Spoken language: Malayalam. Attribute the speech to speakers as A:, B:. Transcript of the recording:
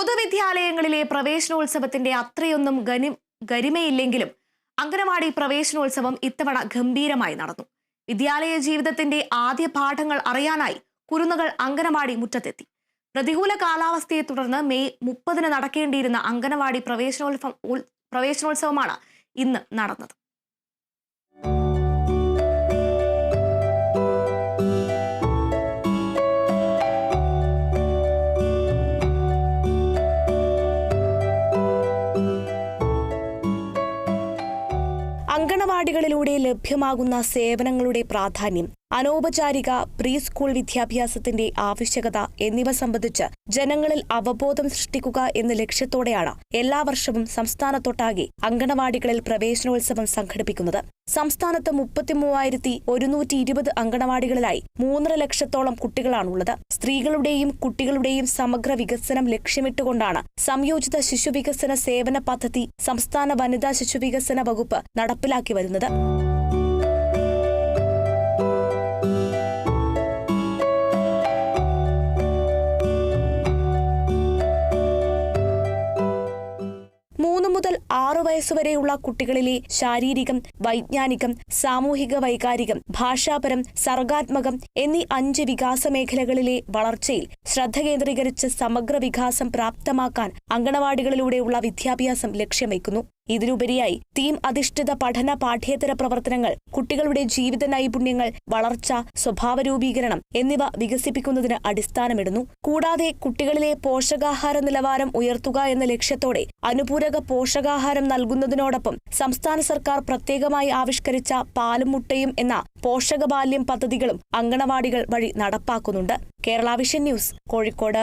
A: പൊതുവിദ്യാലയങ്ങളിലെ പ്രവേശനോത്സവത്തിന്റെ അത്രയൊന്നും ഗനി ഗരിമയില്ലെങ്കിലും അംഗനവാടി പ്രവേശനോത്സവം ഇത്തവണ ഗംഭീരമായി നടന്നു. വിദ്യാലയ ജീവിതത്തിന്റെ ആദ്യ പാഠങ്ങൾ അറിയാനായി കുരുന്നുകൾ അംഗനവാടി മുറ്റത്തെത്തി. പ്രതികൂല കാലാവസ്ഥയെ തുടർന്ന് മെയ് മുപ്പതിന് നടക്കേണ്ടിയിരുന്ന അംഗനവാടി പ്രവേശനോത്സവം പ്രവേശനോത്സവമാണ് ഇന്ന് നടന്നത്. അങ്കണവാടികളിലൂടെ ലഭ്യമാകുന്ന സേവനങ്ങളുടെ പ്രാധാന്യം അനൗപചാരിക പ്രീ സ്കൂൾ വിദ്യാഭ്യാസത്തിന്റെ ആവശ്യകത എന്നിവ സംബന്ധിച്ച് ജനങ്ങളിൽ അവബോധം സൃഷ്ടിക്കുക എന്ന ലക്ഷ്യത്തോടെയാണ് എല്ലാ വർഷവും സംസ്ഥാനത്തൊട്ടാകെ അങ്കണവാടികളിൽ പ്രവേശനോത്സവം സംഘടിപ്പിക്കുന്നത്. സംസ്ഥാനത്ത് മുപ്പത്തിമൂവായിരത്തി ഒരുന്നൂറ്റി ഇരുപത് അങ്കണവാടികളിലായി മൂന്നര ലക്ഷത്തോളം കുട്ടികളാണുള്ളത്. സ്ത്രീകളുടെയും കുട്ടികളുടെയും സമഗ്ര വികസനം ലക്ഷ്യമിട്ടുകൊണ്ടാണ് സംയോജിത ശിശുവികസന സേവന പദ്ധതി സംസ്ഥാന വനിതാ ശിശുവികസന വകുപ്പ് നടപ്പിലാക്കി വരുന്നത്. മുതൽ ആറു വയസ്സുവരെയുള്ള കുട്ടികളിലെ ശാരീരികം വൈജ്ഞാനികം സാമൂഹിക വൈകാരികം ഭാഷാപരം സർഗാത്മകം എന്നീ അഞ്ച് വികാസ മേഖലകളിലെ വളർച്ചയിൽ ശ്രദ്ധ കേന്ദ്രീകരിച്ച് സമഗ്ര വികാസം പ്രാപ്തമാക്കാൻ അങ്കണവാടികളിലൂടെയുള്ള വിദ്യാഭ്യാസം ലക്ഷ്യം വയ്ക്കുന്നു. ഇതിനുപരിയായി തീം അധിഷ്ഠിത പഠന പാഠ്യേതര പ്രവർത്തനങ്ങൾ കുട്ടികളുടെ ജീവിത നൈപുണ്യങ്ങൾ വളർച്ച സ്വഭാവ രൂപീകരണം എന്നിവ വികസിപ്പിക്കുന്നതിന് അടിസ്ഥാനമിടുന്നു. കൂടാതെ കുട്ടികളിലെ പോഷകാഹാര നിലവാരം ഉയർത്തുക എന്ന ലക്ഷ്യത്തോടെ അനുപൂരക പോഷകാഹാരം നൽകുന്നതിനോടൊപ്പം സംസ്ഥാന സർക്കാർ പ്രത്യേകമായി ആവിഷ്കരിച്ച പാലും മുട്ടയും എന്ന പോഷകബാല്യം പദ്ധതികളും അങ്കണവാടികൾ വഴി നടപ്പാക്കുന്നുണ്ട്. Kerala Vision News Kozhikode.